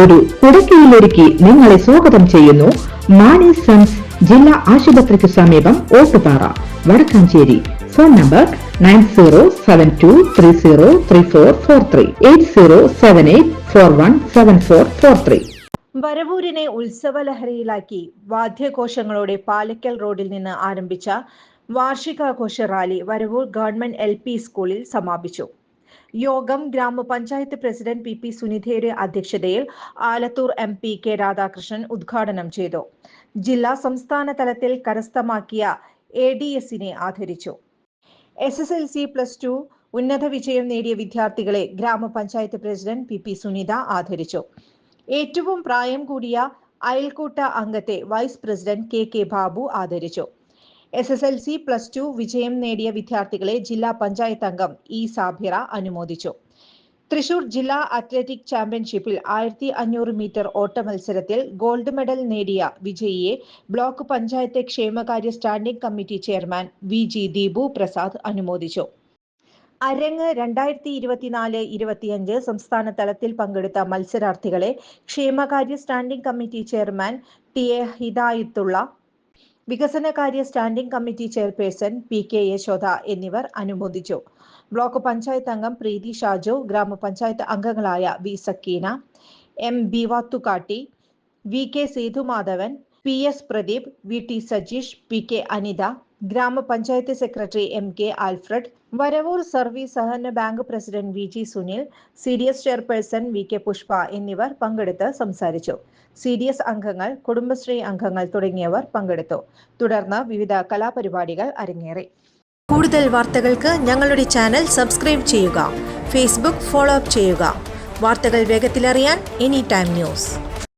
ഒരു കുടക്കീഴിലൊരുക്കി നിങ്ങളെ സ്വാഗതം ചെയ്യുന്നു. മാണി സൺസ് ജില്ലാ ആശുപത്രിക്ക് സമീപം Ottupara Vadakkanchery. Phone number nine zero seven two three zero three four four three eight zero seven eight four one seven four four three. വരവൂരിനെ ഉത്സവലഹരിയിലാക്കി വാദ്യഘോഷങ്ങളോടെ പാലക്കൽ റോഡിൽ നിന്ന് ആരംഭിച്ച വാർഷികാഘോഷ rally Varavoor government L P സ്കൂളിൽ സമാപിച്ചു. യോഗം ഗ്രാമപഞ്ചായത്ത് പ്രസിഡന്റ് പി പി സുനിധയുടെ അധ്യക്ഷതയിൽ Alathur M P K Radhakrishnan ഉദ്ഘാടനം ചെയ്തു. ജില്ലാ സംസ്ഥാന തലത്തിൽ കരസ്ഥമാക്കിയ എ ഡി എസിനെ ആദരിച്ചു. S S L C plus two ഉന്നത വിജയം നേടിയ വിദ്യാർത്ഥികളെ ഗ്രാമപഞ്ചായത്ത് പ്രസിഡന്റ് പി പി സുനിത ആദരിച്ചു. ഏറ്റവും പ്രായം കൂടിയ അയൽക്കൂട്ട അംഗത്തെ vice president K K Babu ആദരിച്ചു. S S L C plus two വിജയം നേടിയ വിദ്യാർത്ഥികളെ ജില്ലാ പഞ്ചായത്ത് അംഗം ഇ സാബിറ അനുമോദിച്ചു. തൃശൂർ ജില്ലാ അത്ലറ്റിക് ചാമ്പ്യൻഷിപ്പിൽ ആയിരത്തി അഞ്ഞൂറ് മീറ്റർ ഓട്ട മത്സരത്തിൽ ഗോൾഡ് മെഡൽ നേടിയ വിജയിയെ ബ്ലോക്ക് പഞ്ചായത്ത് ക്ഷേമകാര്യ standing committee chairman V G Deepu Prasad അനുമോദിച്ചു. അരങ്ങ് രണ്ടായിരത്തി ഇരുപത്തിനാല് ഇരുപത്തിയഞ്ച് സംസ്ഥാന തലത്തിൽ പങ്കെടുത്ത മത്സരാർത്ഥികളെ ക്ഷേമകാര്യ standing committee chairman T A Hidayathulla വികസനകാര്യ standing committee chairperson P K Yashoda എന്നിവർ അനുമോദിച്ചു. ബ്ലോക്ക് പഞ്ചായത്ത് അംഗം പ്രീതി ഷാജു ഗ്രാമപഞ്ചായത്ത് അംഗങ്ങളായ V Sakeena M Beevathukutty V K Sethumadhavan P S Pradeep V T Sajeesh P K Anitha ഗ്രാമപഞ്ചായത്ത് secretary M K Alfred Varavoor service സഹകരണ bank president V G Sunil C D S chairperson V K Pushpa എന്നിവർ പങ്കെടുത്ത് സംസാരിച്ചു. C D S അംഗങ്ങൾ കുടുംബശ്രീ അംഗങ്ങൾ തുടങ്ങിയവർ പങ്കെടുത്തു. തുടർന്ന് വിവിധ കലാപരിപാടികൾ അരങ്ങേറി. കൂടുതൽ വാർത്തകൾക്ക് ഞങ്ങളുടെ ചാനൽ സബ്സ്ക്രൈബ് ചെയ്യുക ഫേസ്ബുക്ക് ഫോളോ അപ്പ് ചെയ്യുക. വാർത്തകൾ വേഗത്തിലറിയാൻ എനി ടൈം ന്യൂസ്.